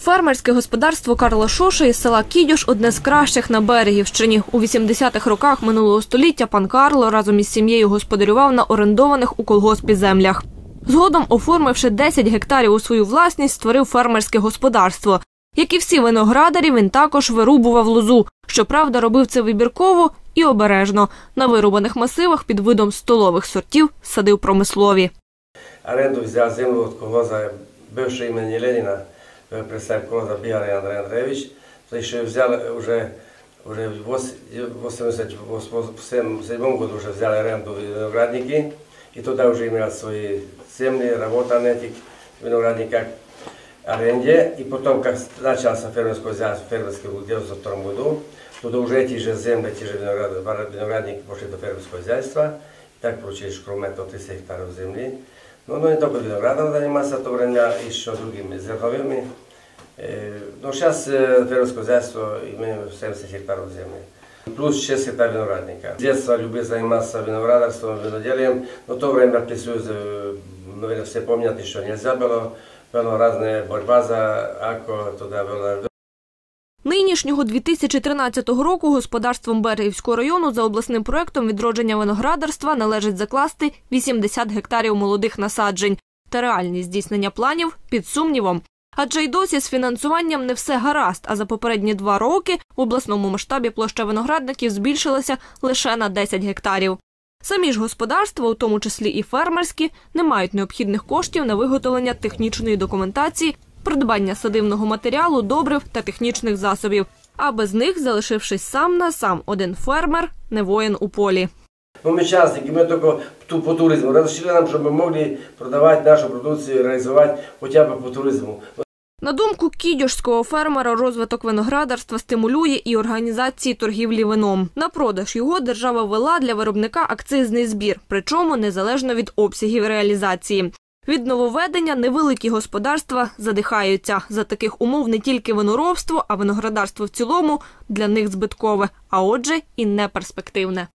Фермерське господарство Карла Шоша із села Кідюш одне з кращих на Берегівщині. У 80-х роках минулого століття пан Карло разом із сім'єю господарював на орендованих у колгоспі землях. Згодом, оформивши 10 гектарів у свою власність, створив фермерське господарство. Як і всі виноградарі, він також вирубував лозу. Щоправда, робив це вибірково і обережно. На вирубаних масивах під видом столових сортів садив промислові. Аренду взяв землю від колгоза бившого імені Леніна, представник колгоза Бігари Андрій Андреевич. Той, що взяли вже, вже в 87 году вже взяли оренду виноградники, і туди вже имели свої землі, работа на этих виноградниках аренде. И потом, как начался фермерское хозяйство в фермерском 1992 году, туда уже эти же земли, эти же виноград- виноградники пошли до фермерского хозяйства. И так получили шкромет от 30 гектаров No, je to bilo radom, da ima sad to vremena išao drugim zrhovima. E, no šas Tverovsko zemstvo imaju 70 hektarov zemlje. Plus 6 hektar vinoradnika. Djeca ljubio zanima sa vinogradarstvom, vinodjelijem, no to vreme prisuju no, se pomnjati što nije zabelo, bilo razne borba za ako to da bilo Нинішнього 2013 року господарством Берегівського району за обласним проектом відродження виноградарства належить закласти 80 гектарів молодих насаджень. Та реальність здійснення планів під сумнівом. Адже й досі з фінансуванням не все гаразд, а за попередні два роки в обласному масштабі площа виноградників збільшилася лише на 10 гектарів. Самі ж господарства, у тому числі і фермерські, не мають необхідних коштів на виготовлення технічної документації, придбання садивного матеріалу, добрив та технічних засобів. А без них, залишившись сам на сам, один фермер не воїн у полі. Ну, мы частники, мы только ту- по туризму. Разрешили нам, чтобы мы могли продавать нашу продукцию, реализовать хотя бы по туризму. На думку кідьошського фермера, розвиток виноградарства стимулює і організації торгівлі вином. На продаж його держава вела для виробника акцизний збір, причому незалежно від обсягів реалізації. Від нововведення невеликі господарства задихаються. За таких умов не тільки виноробство, а виноградарство в цілому для них збиткове, а отже і неперспективне.